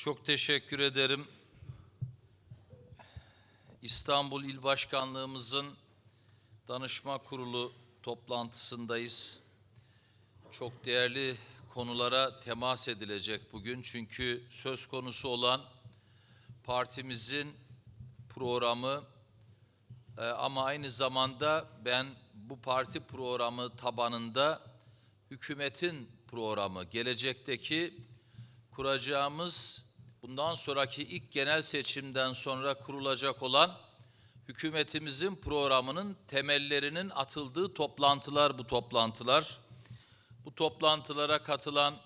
Çok teşekkür ederim. İstanbul İl Başkanlığımızın danışma kurulu toplantısındayız. Çok değerli konulara temas edilecek bugün çünkü söz konusu olan partimizin programı e, ama aynı zamanda ben bu parti programı tabanında hükümetin programı, gelecekteki kuracağımız bundan sonraki ilk genel seçimden sonra kurulacak olan hükümetimizin programının temellerinin atıldığı toplantılar bu toplantılar. Bu toplantılara katılan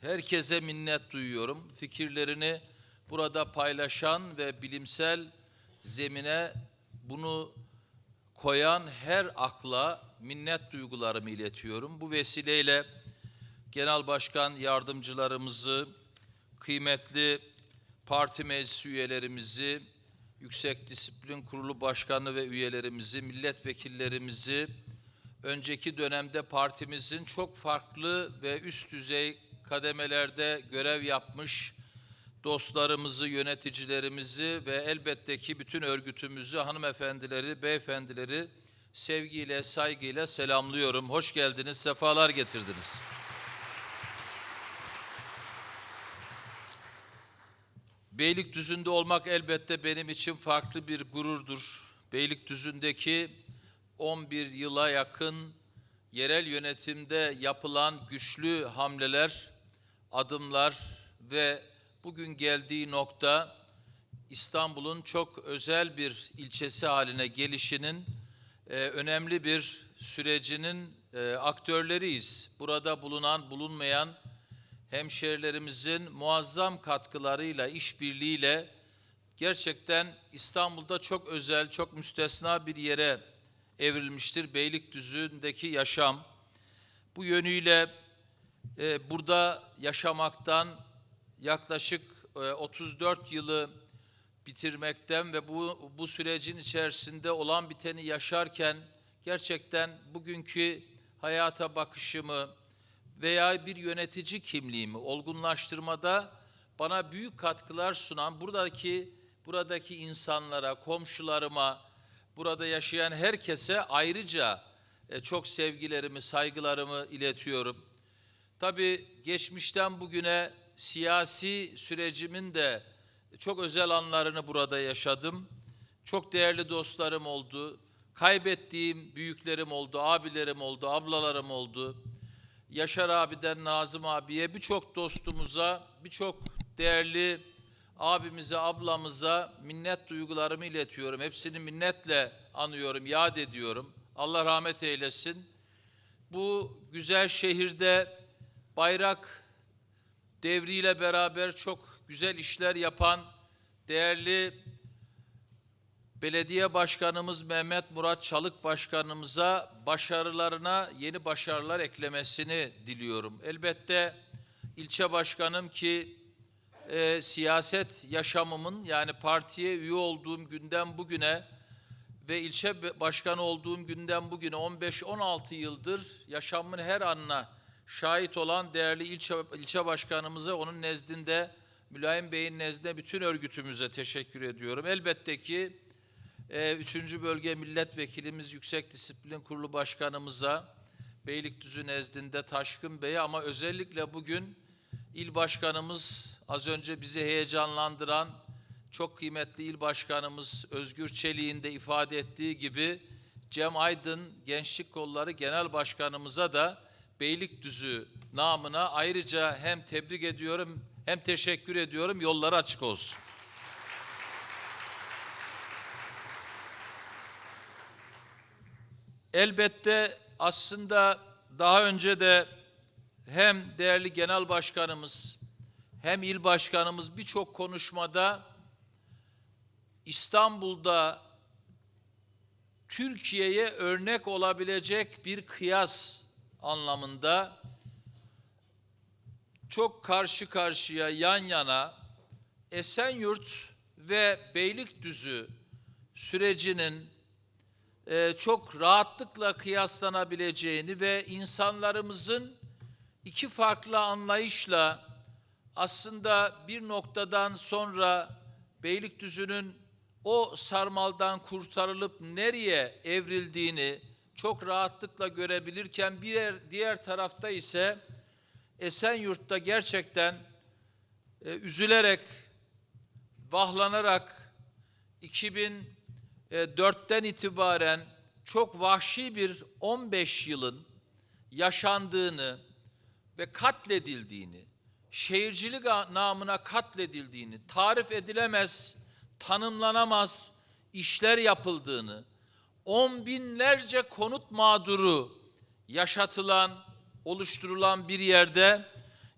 herkese minnet duyuyorum. Fikirlerini burada paylaşan ve bilimsel zemine bunu koyan her akla minnet duygularımı iletiyorum. Bu vesileyle Genel Başkan yardımcılarımızı, kıymetli parti meclisi üyelerimizi, Yüksek Disiplin Kurulu Başkanı ve üyelerimizi, milletvekillerimizi, önceki dönemde partimizin çok farklı ve üst düzey kademelerde görev yapmış dostlarımızı, yöneticilerimizi ve elbette ki bütün örgütümüzü, hanımefendileri, beyefendileri sevgiyle, saygıyla selamlıyorum. Hoş geldiniz, sefalar getirdiniz. Beylikdüzü'nde olmak elbette benim için farklı bir gururdur. Beylikdüzü'ndeki 11 yıla yakın yerel yönetimde yapılan güçlü hamleler, adımlar ve bugün geldiği nokta İstanbul'un çok özel bir ilçesi haline gelişinin e, önemli bir sürecinin e, aktörleriyiz. Burada bulunan, bulunmayan hemşerilerimizin muazzam katkılarıyla, işbirliğiyle gerçekten İstanbul'da çok özel, çok müstesna bir yere evrilmiştir Beylikdüzü'ndeki yaşam. Bu yönüyle e, burada yaşamaktan yaklaşık e, 34 yılı bitirmekten ve bu bu sürecin içerisinde olan biteni yaşarken gerçekten bugünkü hayata bakışımı veya bir yönetici kimliğimi olgunlaştırmada bana büyük katkılar sunan buradaki buradaki insanlara, komşularıma, burada yaşayan herkese ayrıca e, çok sevgilerimi, saygılarımı iletiyorum. Tabii geçmişten bugüne siyasi sürecimin de çok özel anlarını burada yaşadım. Çok değerli dostlarım oldu. Kaybettiğim büyüklerim oldu, abilerim oldu, ablalarım oldu. Yaşar abiden Nazım abiye, birçok dostumuza, birçok değerli abimize, ablamıza minnet duygularımı iletiyorum. Hepsini minnetle anıyorum, yad ediyorum. Allah rahmet eylesin. Bu güzel şehirde bayrak devriyle beraber çok güzel işler yapan değerli belediye başkanımız Mehmet Murat Çalık başkanımıza başarılarına yeni başarılar eklemesini diliyorum. Elbette ilçe başkanım ki e, siyaset yaşamımın yani partiye üye olduğum günden bugüne ve ilçe başkanı olduğum günden bugüne 15-16 yıldır yaşamımın her anına şahit olan değerli ilçe, ilçe başkanımıza onun nezdinde Mülayim Bey'in nezdinde bütün örgütümüze teşekkür ediyorum. Elbette ki e, 3. Bölge Milletvekilimiz Yüksek Disiplin Kurulu Başkanımıza Beylikdüzü nezdinde Taşkın Bey'e ama özellikle bugün il başkanımız az önce bizi heyecanlandıran çok kıymetli il başkanımız Özgür Çelik'in de ifade ettiği gibi Cem Aydın Gençlik Kolları Genel Başkanımıza da Beylikdüzü namına ayrıca hem tebrik ediyorum hem teşekkür ediyorum. Yolları açık olsun. Elbette aslında daha önce de hem değerli genel başkanımız hem il başkanımız birçok konuşmada İstanbul'da Türkiye'ye örnek olabilecek bir kıyas anlamında çok karşı karşıya yan yana Esenyurt ve Beylikdüzü sürecinin e, çok rahatlıkla kıyaslanabileceğini ve insanlarımızın iki farklı anlayışla aslında bir noktadan sonra Beylikdüzü'nün o sarmaldan kurtarılıp nereye evrildiğini çok rahatlıkla görebilirken bir diğer tarafta ise Esenyurt'ta gerçekten e, üzülerek, vahlanarak 2004'ten itibaren çok vahşi bir 15 yılın yaşandığını ve katledildiğini, şehircilik namına katledildiğini, tarif edilemez, tanımlanamaz işler yapıldığını, on binlerce konut mağduru yaşatılan, oluşturulan bir yerde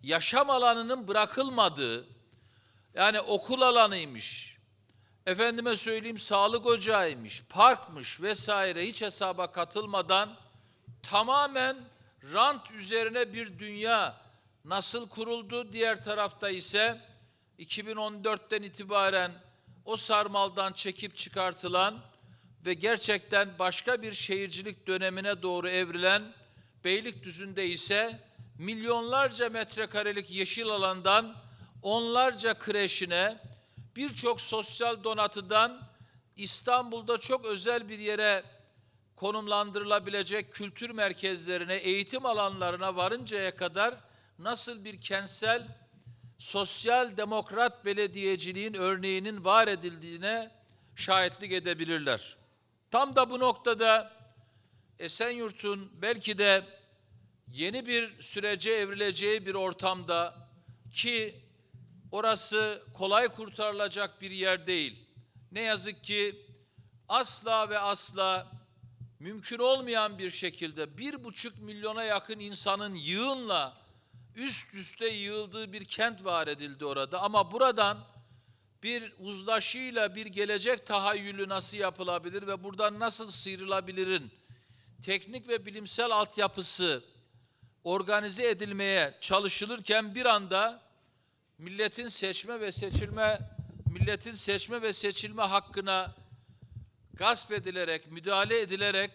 yaşam alanının bırakılmadığı, yani okul alanıymış, efendime söyleyeyim sağlık ocağıymış, parkmış vesaire hiç hesaba katılmadan tamamen rant üzerine bir dünya nasıl kuruldu? Diğer tarafta ise 2014'ten itibaren o sarmaldan çekip çıkartılan ve gerçekten başka bir şehircilik dönemine doğru evrilen Beylikdüzü'nde ise milyonlarca metrekarelik yeşil alandan onlarca kreşine birçok sosyal donatıdan İstanbul'da çok özel bir yere konumlandırılabilecek kültür merkezlerine, eğitim alanlarına varıncaya kadar nasıl bir kentsel sosyal demokrat belediyeciliğin örneğinin var edildiğine şahitlik edebilirler. Tam da bu noktada Esenyurt'un belki de yeni bir sürece evrileceği bir ortamda ki orası kolay kurtarılacak bir yer değil. Ne yazık ki asla ve asla mümkün olmayan bir şekilde bir buçuk milyona yakın insanın yığınla üst üste yığıldığı bir kent var edildi orada. Ama buradan bir uzlaşıyla bir gelecek tahayyülü nasıl yapılabilir ve buradan nasıl sıyrılabilirin teknik ve bilimsel altyapısı organize edilmeye çalışılırken bir anda milletin seçme ve seçilme milletin seçme ve seçilme hakkına gasp edilerek, müdahale edilerek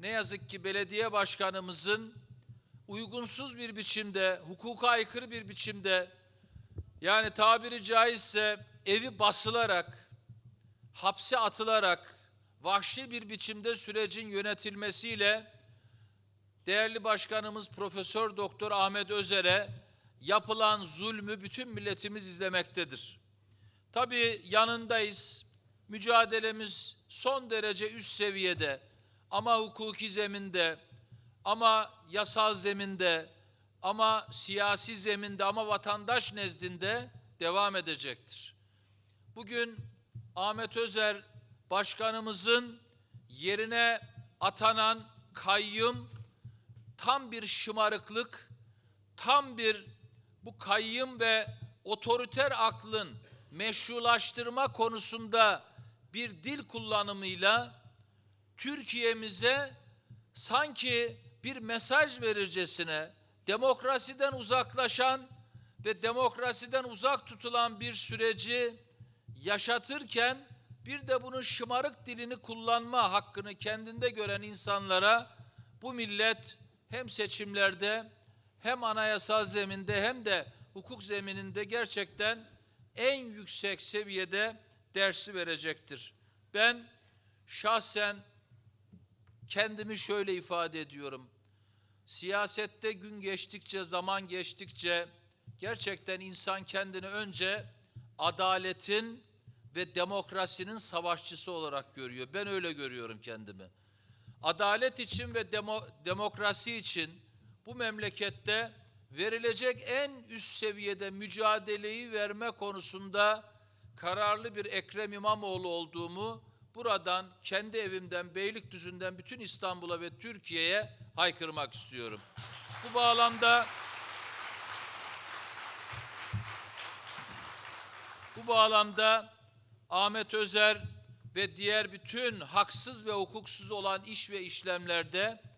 ne yazık ki belediye başkanımızın uygunsuz bir biçimde, hukuka aykırı bir biçimde yani tabiri caizse evi basılarak, hapse atılarak vahşi bir biçimde sürecin yönetilmesiyle değerli başkanımız Profesör Doktor Ahmet Özer'e yapılan zulmü bütün milletimiz izlemektedir. Tabii yanındayız. Mücadelemiz son derece üst seviyede ama hukuki zeminde ama yasal zeminde ama siyasi zeminde ama vatandaş nezdinde devam edecektir. Bugün Ahmet Özer başkanımızın yerine atanan kayyım tam bir şımarıklık, tam bir bu kayyım ve otoriter aklın meşrulaştırma konusunda bir dil kullanımıyla Türkiye'mize sanki bir mesaj verircesine demokrasiden uzaklaşan ve demokrasiden uzak tutulan bir süreci yaşatırken bir de bunun şımarık dilini kullanma hakkını kendinde gören insanlara bu millet hem seçimlerde hem anayasal zeminde hem de hukuk zemininde gerçekten en yüksek seviyede dersi verecektir. Ben şahsen kendimi şöyle ifade ediyorum. Siyasette gün geçtikçe, zaman geçtikçe gerçekten insan kendini önce adaletin ve demokrasinin savaşçısı olarak görüyor. Ben öyle görüyorum kendimi. Adalet için ve demo, demokrasi için bu memlekette verilecek en üst seviyede mücadeleyi verme konusunda kararlı bir Ekrem İmamoğlu olduğumu buradan kendi evimden Beylikdüzü'nden bütün İstanbul'a ve Türkiye'ye haykırmak istiyorum. Bu bağlamda bu bağlamda Ahmet Özer ve diğer bütün haksız ve hukuksuz olan iş ve işlemlerde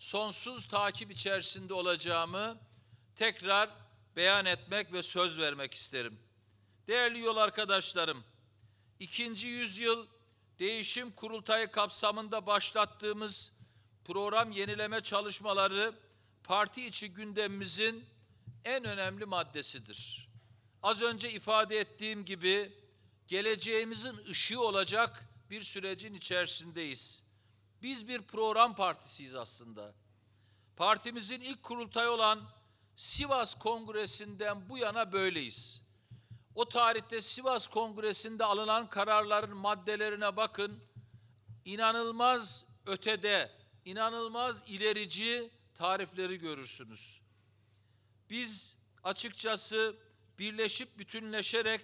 sonsuz takip içerisinde olacağımı tekrar beyan etmek ve söz vermek isterim. Değerli yol arkadaşlarım, ikinci yüzyıl değişim kurultayı kapsamında başlattığımız program yenileme çalışmaları parti içi gündemimizin en önemli maddesidir. az önce ifade ettiğim gibi geleceğimizin ışığı olacak bir sürecin içerisindeyiz. Biz bir program partisiyiz aslında. Partimizin ilk kurultayı olan Sivas Kongresi'nden bu yana böyleyiz. O tarihte Sivas Kongresi'nde alınan kararların maddelerine bakın. İnanılmaz ötede, inanılmaz ilerici tarifleri görürsünüz. Biz açıkçası birleşip bütünleşerek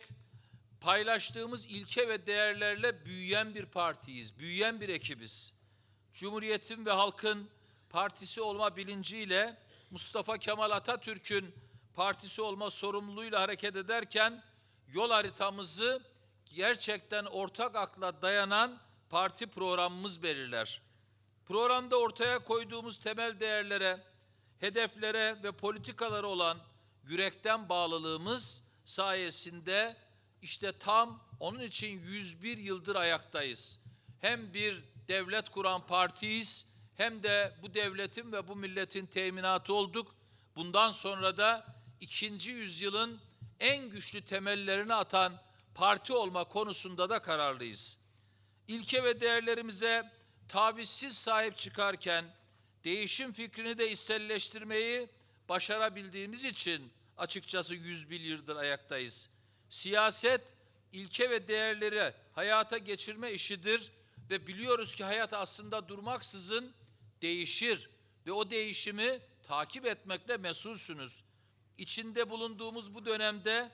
paylaştığımız ilke ve değerlerle büyüyen bir partiyiz, büyüyen bir ekibiz. Cumhuriyetin ve halkın partisi olma bilinciyle Mustafa Kemal Atatürk'ün partisi olma sorumluluğuyla hareket ederken yol haritamızı gerçekten ortak akla dayanan parti programımız belirler. Programda ortaya koyduğumuz temel değerlere, hedeflere ve politikalara olan yürekten bağlılığımız sayesinde işte tam onun için 101 yıldır ayaktayız. Hem bir devlet kuran partiyiz hem de bu devletin ve bu milletin teminatı olduk. Bundan sonra da ikinci yüzyılın en güçlü temellerini atan parti olma konusunda da kararlıyız. İlke ve değerlerimize tavizsiz sahip çıkarken değişim fikrini de içselleştirmeyi başarabildiğimiz için açıkçası 101 yıldır ayaktayız. Siyaset ilke ve değerleri hayata geçirme işidir ve biliyoruz ki hayat aslında durmaksızın değişir ve o değişimi takip etmekle mesulsünüz. İçinde bulunduğumuz bu dönemde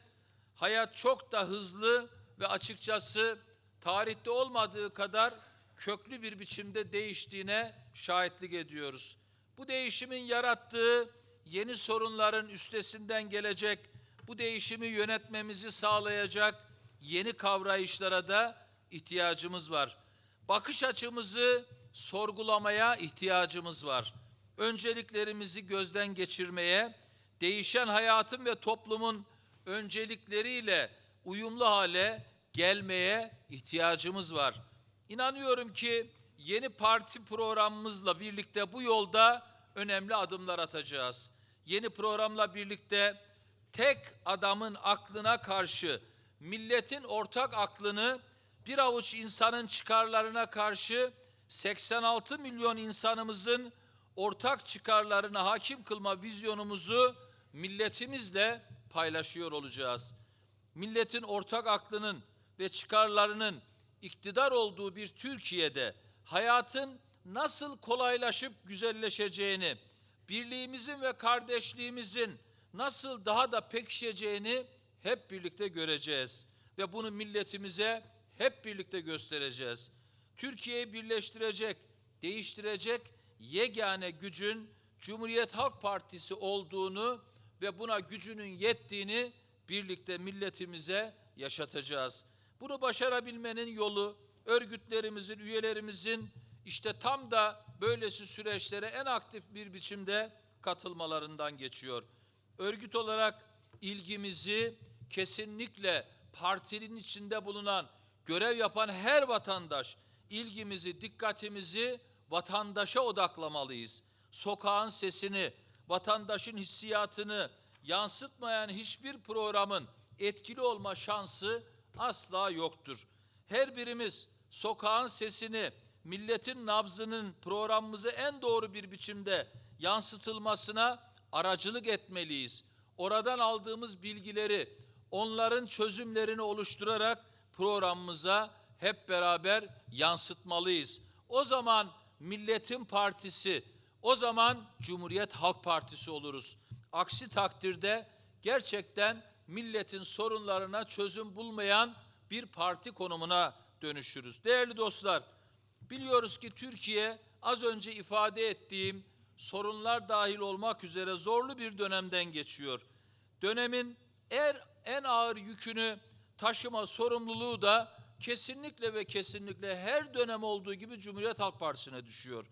hayat çok da hızlı ve açıkçası tarihte olmadığı kadar köklü bir biçimde değiştiğine şahitlik ediyoruz. Bu değişimin yarattığı yeni sorunların üstesinden gelecek, bu değişimi yönetmemizi sağlayacak yeni kavrayışlara da ihtiyacımız var. Bakış açımızı sorgulamaya ihtiyacımız var. Önceliklerimizi gözden geçirmeye, değişen hayatın ve toplumun öncelikleriyle uyumlu hale gelmeye ihtiyacımız var. İnanıyorum ki yeni parti programımızla birlikte bu yolda önemli adımlar atacağız. Yeni programla birlikte tek adamın aklına karşı milletin ortak aklını bir avuç insanın çıkarlarına karşı 86 milyon insanımızın ortak çıkarlarına hakim kılma vizyonumuzu milletimizle paylaşıyor olacağız. Milletin ortak aklının ve çıkarlarının iktidar olduğu bir Türkiye'de hayatın nasıl kolaylaşıp güzelleşeceğini, birliğimizin ve kardeşliğimizin nasıl daha da pekişeceğini hep birlikte göreceğiz ve bunu milletimize hep birlikte göstereceğiz. Türkiye'yi birleştirecek, değiştirecek yegane gücün Cumhuriyet Halk Partisi olduğunu ve buna gücünün yettiğini birlikte milletimize yaşatacağız. Bunu başarabilmenin yolu örgütlerimizin, üyelerimizin işte tam da böylesi süreçlere en aktif bir biçimde katılmalarından geçiyor. Örgüt olarak ilgimizi kesinlikle partinin içinde bulunan, görev yapan her vatandaş ilgimizi, dikkatimizi vatandaşa odaklamalıyız. Sokağın sesini, vatandaşın hissiyatını yansıtmayan hiçbir programın etkili olma şansı asla yoktur. Her birimiz sokağın sesini, milletin nabzının programımızı en doğru bir biçimde yansıtılmasına aracılık etmeliyiz. Oradan aldığımız bilgileri, onların çözümlerini oluşturarak programımıza hep beraber yansıtmalıyız. O zaman milletin partisi, o zaman Cumhuriyet Halk Partisi oluruz. Aksi takdirde gerçekten milletin sorunlarına çözüm bulmayan bir parti konumuna dönüşürüz. Değerli dostlar, biliyoruz ki Türkiye az önce ifade ettiğim sorunlar dahil olmak üzere zorlu bir dönemden geçiyor. Dönemin er, en ağır yükünü taşıma sorumluluğu da kesinlikle ve kesinlikle her dönem olduğu gibi Cumhuriyet Halk Partisi'ne düşüyor.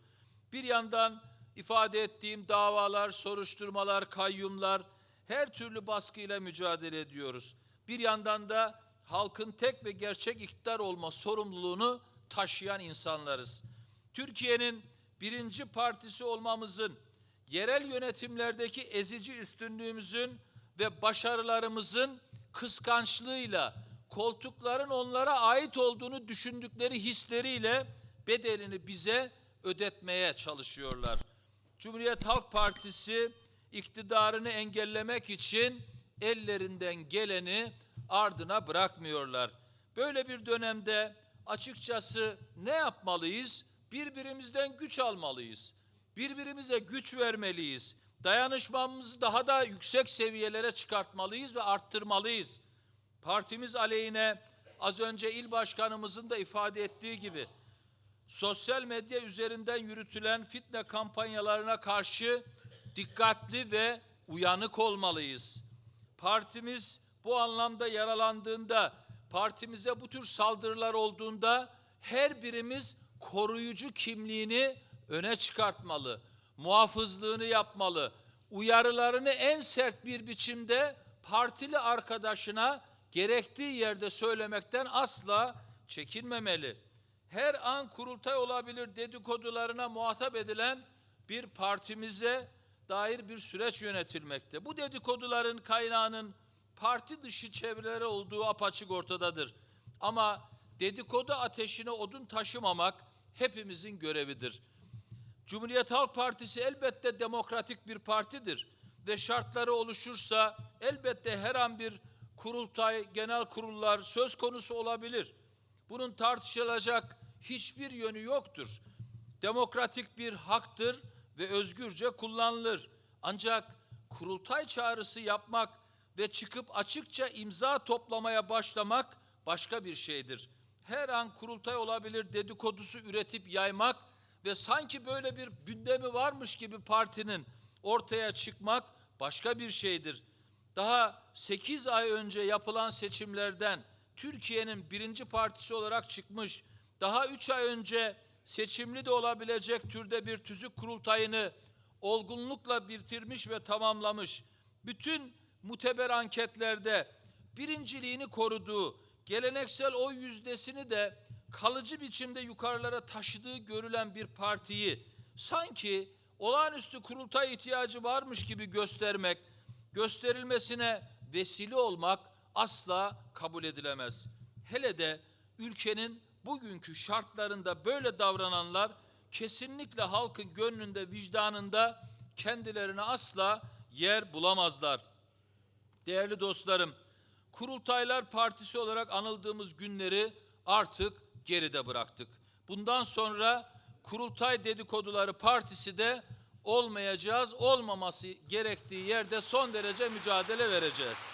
Bir yandan ifade ettiğim davalar, soruşturmalar, kayyumlar, her türlü baskıyla mücadele ediyoruz. Bir yandan da halkın tek ve gerçek iktidar olma sorumluluğunu taşıyan insanlarız. Türkiye'nin birinci partisi olmamızın, yerel yönetimlerdeki ezici üstünlüğümüzün ve başarılarımızın kıskançlığıyla, koltukların onlara ait olduğunu düşündükleri hisleriyle bedelini bize ödetmeye çalışıyorlar. Cumhuriyet Halk Partisi iktidarını engellemek için ellerinden geleni ardına bırakmıyorlar. Böyle bir dönemde açıkçası ne yapmalıyız? Birbirimizden güç almalıyız. Birbirimize güç vermeliyiz. Dayanışmamızı daha da yüksek seviyelere çıkartmalıyız ve arttırmalıyız. Partimiz aleyhine az önce il başkanımızın da ifade ettiği gibi sosyal medya üzerinden yürütülen fitne kampanyalarına karşı dikkatli ve uyanık olmalıyız. Partimiz bu anlamda yaralandığında, partimize bu tür saldırılar olduğunda her birimiz koruyucu kimliğini öne çıkartmalı, muhafızlığını yapmalı, uyarılarını en sert bir biçimde partili arkadaşına gerektiği yerde söylemekten asla çekinmemeli her an kurultay olabilir dedikodularına muhatap edilen bir partimize dair bir süreç yönetilmekte. Bu dedikoduların kaynağının parti dışı çevreleri olduğu apaçık ortadadır. Ama dedikodu ateşine odun taşımamak hepimizin görevidir. Cumhuriyet Halk Partisi elbette demokratik bir partidir ve şartları oluşursa elbette her an bir kurultay, genel kurullar söz konusu olabilir. Bunun tartışılacak hiçbir yönü yoktur. Demokratik bir haktır ve özgürce kullanılır. Ancak kurultay çağrısı yapmak ve çıkıp açıkça imza toplamaya başlamak başka bir şeydir. Her an kurultay olabilir dedikodusu üretip yaymak ve sanki böyle bir gündemi varmış gibi partinin ortaya çıkmak başka bir şeydir. Daha 8 ay önce yapılan seçimlerden Türkiye'nin birinci partisi olarak çıkmış, daha üç ay önce seçimli de olabilecek türde bir tüzük kurultayını olgunlukla bitirmiş ve tamamlamış. Bütün muteber anketlerde birinciliğini koruduğu, geleneksel oy yüzdesini de kalıcı biçimde yukarılara taşıdığı görülen bir partiyi sanki olağanüstü kurultay ihtiyacı varmış gibi göstermek, gösterilmesine vesile olmak asla kabul edilemez. Hele de ülkenin bugünkü şartlarında böyle davrananlar kesinlikle halkın gönlünde, vicdanında kendilerine asla yer bulamazlar. Değerli dostlarım, Kurultaylar Partisi olarak anıldığımız günleri artık geride bıraktık. Bundan sonra Kurultay Dedikoduları Partisi de olmayacağız, olmaması gerektiği yerde son derece mücadele vereceğiz.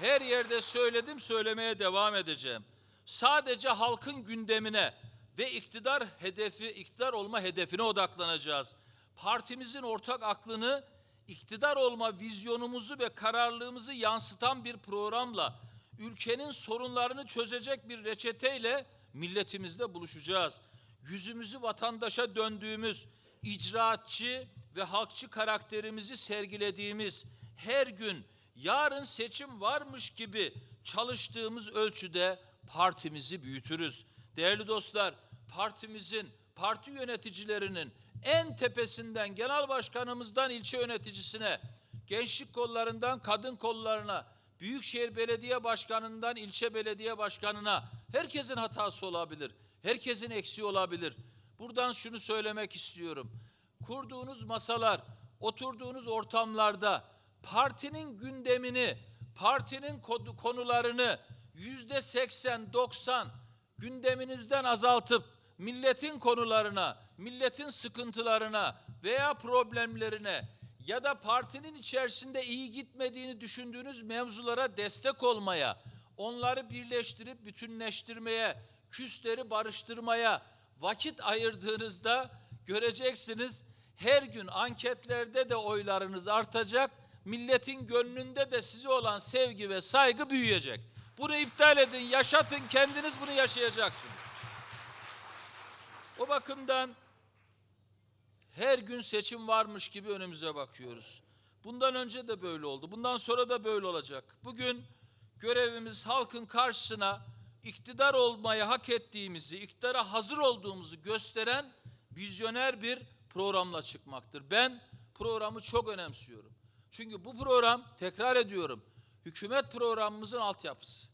Her yerde söyledim, söylemeye devam edeceğim. Sadece halkın gündemine ve iktidar hedefi, iktidar olma hedefine odaklanacağız. Partimizin ortak aklını iktidar olma vizyonumuzu ve kararlılığımızı yansıtan bir programla ülkenin sorunlarını çözecek bir reçeteyle milletimizle buluşacağız. Yüzümüzü vatandaşa döndüğümüz icraatçı ve halkçı karakterimizi sergilediğimiz her gün yarın seçim varmış gibi çalıştığımız ölçüde partimizi büyütürüz. Değerli dostlar, partimizin, parti yöneticilerinin en tepesinden genel başkanımızdan ilçe yöneticisine, gençlik kollarından kadın kollarına, Büyükşehir Belediye Başkanı'ndan ilçe belediye başkanına herkesin hatası olabilir. Herkesin eksiği olabilir. Buradan şunu söylemek istiyorum. Kurduğunuz masalar, oturduğunuz ortamlarda partinin gündemini, partinin konularını yüzde seksen, doksan gündeminizden azaltıp milletin konularına, milletin sıkıntılarına veya problemlerine ya da partinin içerisinde iyi gitmediğini düşündüğünüz mevzulara destek olmaya, onları birleştirip bütünleştirmeye, küsleri barıştırmaya vakit ayırdığınızda göreceksiniz her gün anketlerde de oylarınız artacak, milletin gönlünde de size olan sevgi ve saygı büyüyecek. Bunu iptal edin, yaşatın, kendiniz bunu yaşayacaksınız. O bakımdan her gün seçim varmış gibi önümüze bakıyoruz. Bundan önce de böyle oldu. Bundan sonra da böyle olacak. Bugün görevimiz halkın karşısına iktidar olmayı hak ettiğimizi, iktidara hazır olduğumuzu gösteren vizyoner bir programla çıkmaktır. Ben programı çok önemsiyorum. Çünkü bu program tekrar ediyorum hükümet programımızın altyapısı.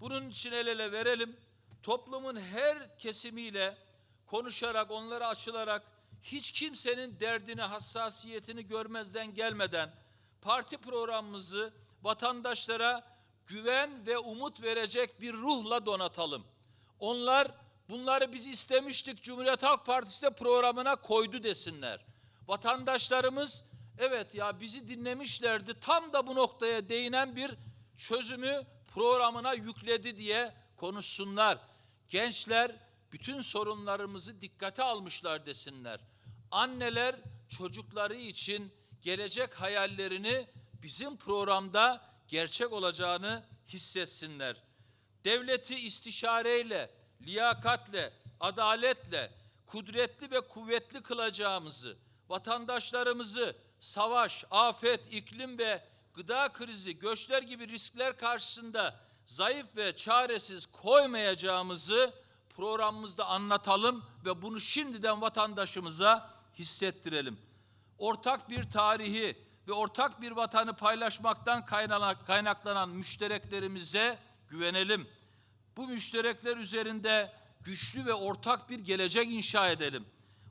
Bunun için el ele verelim. Toplumun her kesimiyle konuşarak, onlara açılarak hiç kimsenin derdini, hassasiyetini görmezden gelmeden parti programımızı vatandaşlara güven ve umut verecek bir ruhla donatalım. Onlar bunları biz istemiştik Cumhuriyet Halk Partisi de programına koydu desinler. Vatandaşlarımız evet ya bizi dinlemişlerdi tam da bu noktaya değinen bir çözümü programına yükledi diye konuşsunlar. Gençler bütün sorunlarımızı dikkate almışlar desinler. Anneler çocukları için gelecek hayallerini bizim programda gerçek olacağını hissetsinler. Devleti istişareyle, liyakatle, adaletle, kudretli ve kuvvetli kılacağımızı, vatandaşlarımızı savaş, afet, iklim ve gıda krizi, göçler gibi riskler karşısında zayıf ve çaresiz koymayacağımızı programımızda anlatalım ve bunu şimdiden vatandaşımıza hissettirelim. Ortak bir tarihi ve ortak bir vatanı paylaşmaktan kaynaklanan müştereklerimize güvenelim. Bu müşterekler üzerinde güçlü ve ortak bir gelecek inşa edelim.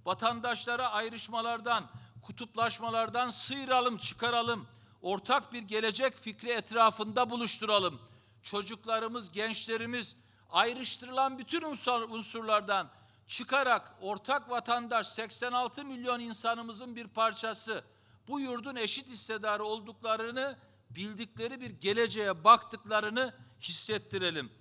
Vatandaşlara ayrışmalardan, kutuplaşmalardan sıyıralım, çıkaralım. Ortak bir gelecek fikri etrafında buluşturalım. Çocuklarımız, gençlerimiz ayrıştırılan bütün unsurlardan çıkarak ortak vatandaş 86 milyon insanımızın bir parçası bu yurdun eşit hissedarı olduklarını bildikleri bir geleceğe baktıklarını hissettirelim.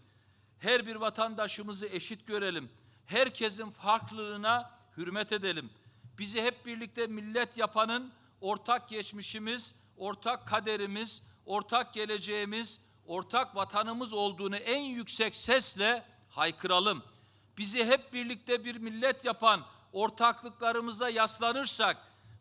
Her bir vatandaşımızı eşit görelim. Herkesin farklılığına hürmet edelim. Bizi hep birlikte millet yapanın ortak geçmişimiz, ortak kaderimiz, ortak geleceğimiz, ortak vatanımız olduğunu en yüksek sesle haykıralım. Bizi hep birlikte bir millet yapan ortaklıklarımıza yaslanırsak,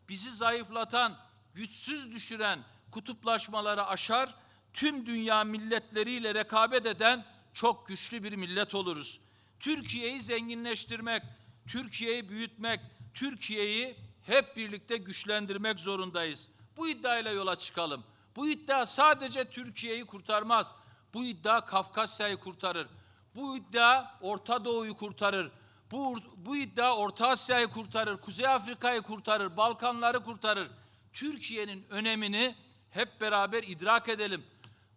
bizi zayıflatan, güçsüz düşüren kutuplaşmaları aşar, tüm dünya milletleriyle rekabet eden çok güçlü bir millet oluruz. Türkiye'yi zenginleştirmek, Türkiye'yi büyütmek, Türkiye'yi hep birlikte güçlendirmek zorundayız. Bu iddiayla yola çıkalım. Bu iddia sadece Türkiye'yi kurtarmaz. Bu iddia Kafkasya'yı kurtarır. Bu iddia Orta Doğu'yu kurtarır. Bu, bu iddia Orta Asya'yı kurtarır, Kuzey Afrika'yı kurtarır, Balkanları kurtarır. Türkiye'nin önemini hep beraber idrak edelim.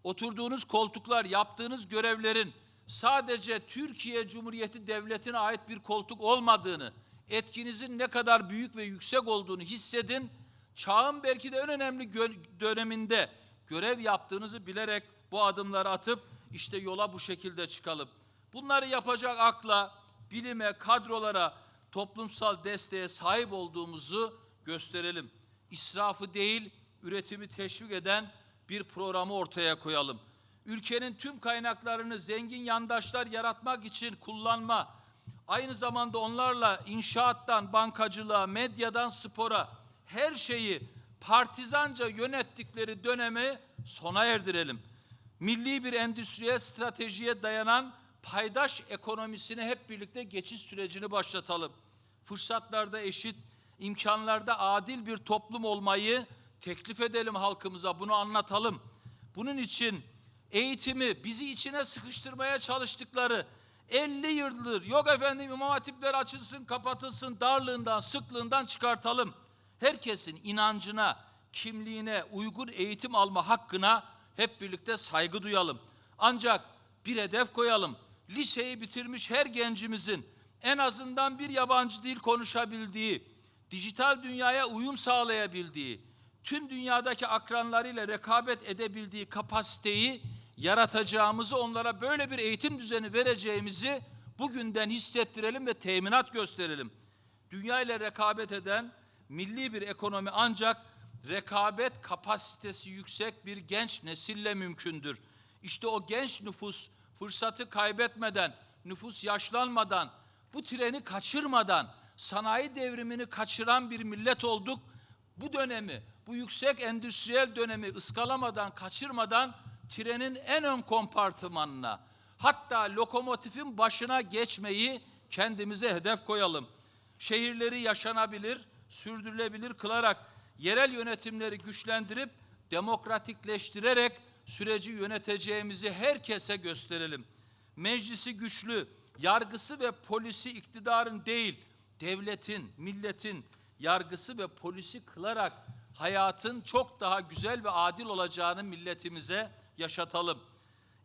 Oturduğunuz koltuklar, yaptığınız görevlerin sadece Türkiye Cumhuriyeti Devleti'ne ait bir koltuk olmadığını, etkinizin ne kadar büyük ve yüksek olduğunu hissedin. Çağın belki de en önemli döneminde görev yaptığınızı bilerek bu adımları atıp işte yola bu şekilde çıkalım. Bunları yapacak akla, bilime, kadrolara, toplumsal desteğe sahip olduğumuzu gösterelim. İsrafı değil, üretimi teşvik eden bir programı ortaya koyalım. Ülkenin tüm kaynaklarını zengin yandaşlar yaratmak için kullanma, aynı zamanda onlarla inşaattan bankacılığa, medyadan spora her şeyi partizanca yönettikleri dönemi sona erdirelim. Milli bir endüstriyel stratejiye dayanan paydaş ekonomisine hep birlikte geçiş sürecini başlatalım. Fırsatlarda eşit, imkanlarda adil bir toplum olmayı teklif edelim halkımıza, bunu anlatalım. Bunun için eğitimi bizi içine sıkıştırmaya çalıştıkları 50 yıldır yok efendim imam hatipler açılsın kapatılsın darlığından sıklığından çıkartalım. Herkesin inancına, kimliğine uygun eğitim alma hakkına hep birlikte saygı duyalım. Ancak bir hedef koyalım liseyi bitirmiş her gencimizin en azından bir yabancı dil konuşabildiği, dijital dünyaya uyum sağlayabildiği, tüm dünyadaki akranlarıyla rekabet edebildiği kapasiteyi yaratacağımızı, onlara böyle bir eğitim düzeni vereceğimizi bugünden hissettirelim ve teminat gösterelim. Dünya ile rekabet eden milli bir ekonomi ancak rekabet kapasitesi yüksek bir genç nesille mümkündür. İşte o genç nüfus fırsatı kaybetmeden, nüfus yaşlanmadan, bu treni kaçırmadan, sanayi devrimini kaçıran bir millet olduk. Bu dönemi, bu yüksek endüstriyel dönemi ıskalamadan, kaçırmadan trenin en ön kompartımanına, hatta lokomotifin başına geçmeyi kendimize hedef koyalım. Şehirleri yaşanabilir, sürdürülebilir kılarak yerel yönetimleri güçlendirip demokratikleştirerek süreci yöneteceğimizi herkese gösterelim. Meclisi güçlü, yargısı ve polisi iktidarın değil, devletin, milletin yargısı ve polisi kılarak hayatın çok daha güzel ve adil olacağını milletimize yaşatalım.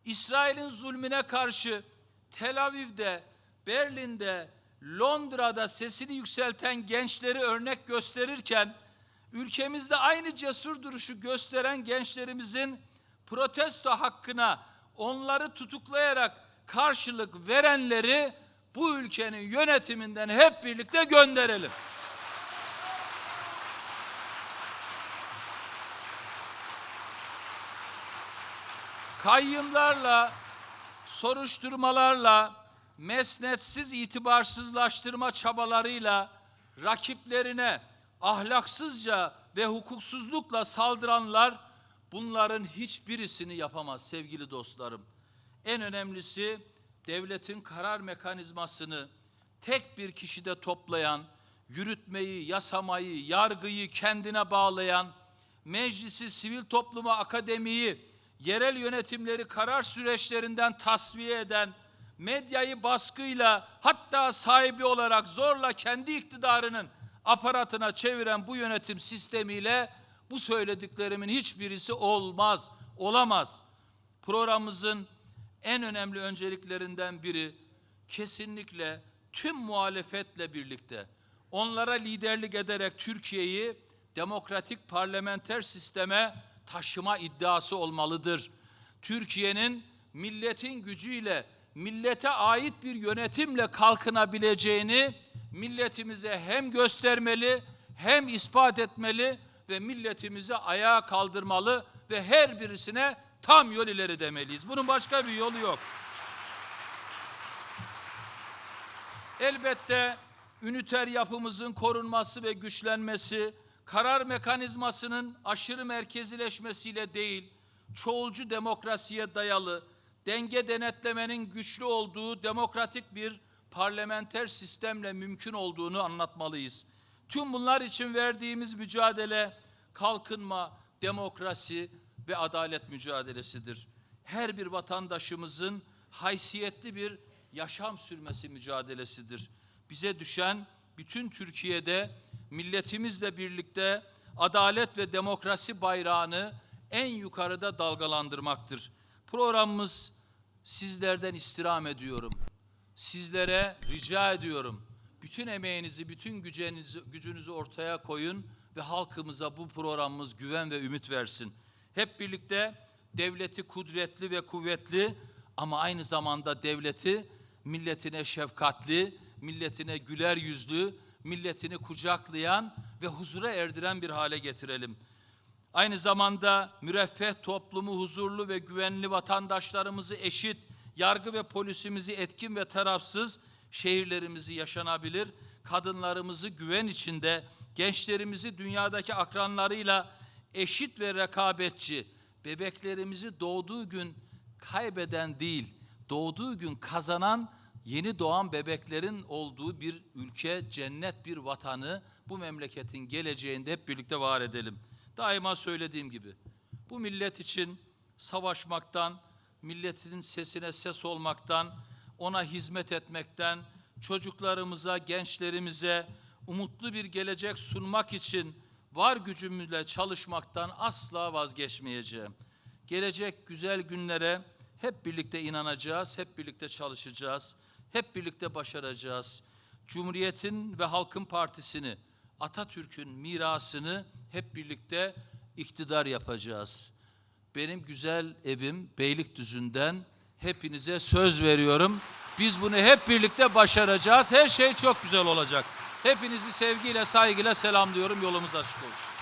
İsrail'in zulmüne karşı Tel Aviv'de, Berlin'de, Londra'da sesini yükselten gençleri örnek gösterirken ülkemizde aynı cesur duruşu gösteren gençlerimizin protesto hakkına onları tutuklayarak karşılık verenleri bu ülkenin yönetiminden hep birlikte gönderelim. kayyımlarla, soruşturmalarla, mesnetsiz itibarsızlaştırma çabalarıyla rakiplerine ahlaksızca ve hukuksuzlukla saldıranlar bunların hiçbirisini yapamaz sevgili dostlarım. En önemlisi devletin karar mekanizmasını tek bir kişide toplayan, yürütmeyi, yasamayı, yargıyı kendine bağlayan, meclisi, sivil toplumu, akademiyi, yerel yönetimleri karar süreçlerinden tasfiye eden, medyayı baskıyla hatta sahibi olarak zorla kendi iktidarının aparatına çeviren bu yönetim sistemiyle bu söylediklerimin hiçbirisi olmaz, olamaz. Programımızın en önemli önceliklerinden biri kesinlikle tüm muhalefetle birlikte onlara liderlik ederek Türkiye'yi demokratik parlamenter sisteme taşıma iddiası olmalıdır. Türkiye'nin milletin gücüyle, millete ait bir yönetimle kalkınabileceğini milletimize hem göstermeli hem ispat etmeli ve milletimizi ayağa kaldırmalı ve her birisine tam yol ileri demeliyiz. Bunun başka bir yolu yok. Elbette üniter yapımızın korunması ve güçlenmesi, karar mekanizmasının aşırı merkezileşmesiyle değil, çoğulcu demokrasiye dayalı, denge denetlemenin güçlü olduğu demokratik bir parlamenter sistemle mümkün olduğunu anlatmalıyız. Tüm bunlar için verdiğimiz mücadele kalkınma, demokrasi ve adalet mücadelesidir. Her bir vatandaşımızın haysiyetli bir yaşam sürmesi mücadelesidir. Bize düşen bütün Türkiye'de milletimizle birlikte adalet ve demokrasi bayrağını en yukarıda dalgalandırmaktır. Programımız sizlerden istirham ediyorum. Sizlere rica ediyorum. Bütün emeğinizi, bütün gücünüzü, gücünüzü ortaya koyun ve halkımıza bu programımız güven ve ümit versin. Hep birlikte devleti kudretli ve kuvvetli ama aynı zamanda devleti milletine şefkatli, milletine güler yüzlü, milletini kucaklayan ve huzura erdiren bir hale getirelim. Aynı zamanda müreffeh toplumu, huzurlu ve güvenli vatandaşlarımızı eşit, yargı ve polisimizi etkin ve tarafsız, şehirlerimizi yaşanabilir, kadınlarımızı güven içinde, gençlerimizi dünyadaki akranlarıyla eşit ve rekabetçi, bebeklerimizi doğduğu gün kaybeden değil, doğduğu gün kazanan yeni doğan bebeklerin olduğu bir ülke, cennet bir vatanı bu memleketin geleceğinde hep birlikte var edelim. Daima söylediğim gibi bu millet için savaşmaktan, milletin sesine ses olmaktan, ona hizmet etmekten, çocuklarımıza, gençlerimize umutlu bir gelecek sunmak için var gücümüzle çalışmaktan asla vazgeçmeyeceğim. Gelecek güzel günlere hep birlikte inanacağız, hep birlikte çalışacağız, hep birlikte başaracağız. Cumhuriyetin ve Halkın Partisi'ni, Atatürk'ün mirasını hep birlikte iktidar yapacağız. Benim güzel evim Beylikdüzü'nden hepinize söz veriyorum. Biz bunu hep birlikte başaracağız. Her şey çok güzel olacak. Hepinizi sevgiyle, saygıyla selamlıyorum. Yolumuz açık olsun.